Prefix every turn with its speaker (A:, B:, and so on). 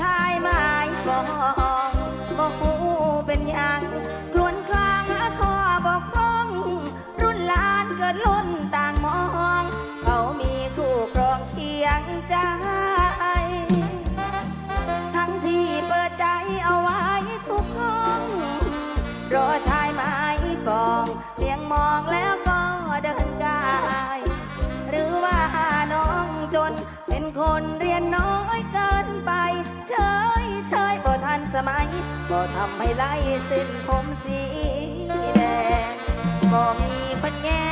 A: ชายหมายปองบอกกูเป็นยังครวนคลางหาข้อบอกพ้อง รุ่นลานเกิดล้นต่างมอง เขามีคู่ครองเคียงใจทั้งที่เปิดใจเอาไว้ทุกห้องรอชายหมายปองเลียงมองแล้วก็เดินกาย หรือว่าน้องจนเป็นคนเรียนน้อง สมัยก็ทำให้ไล่เส้นผมสีแดงก็มีคนแย่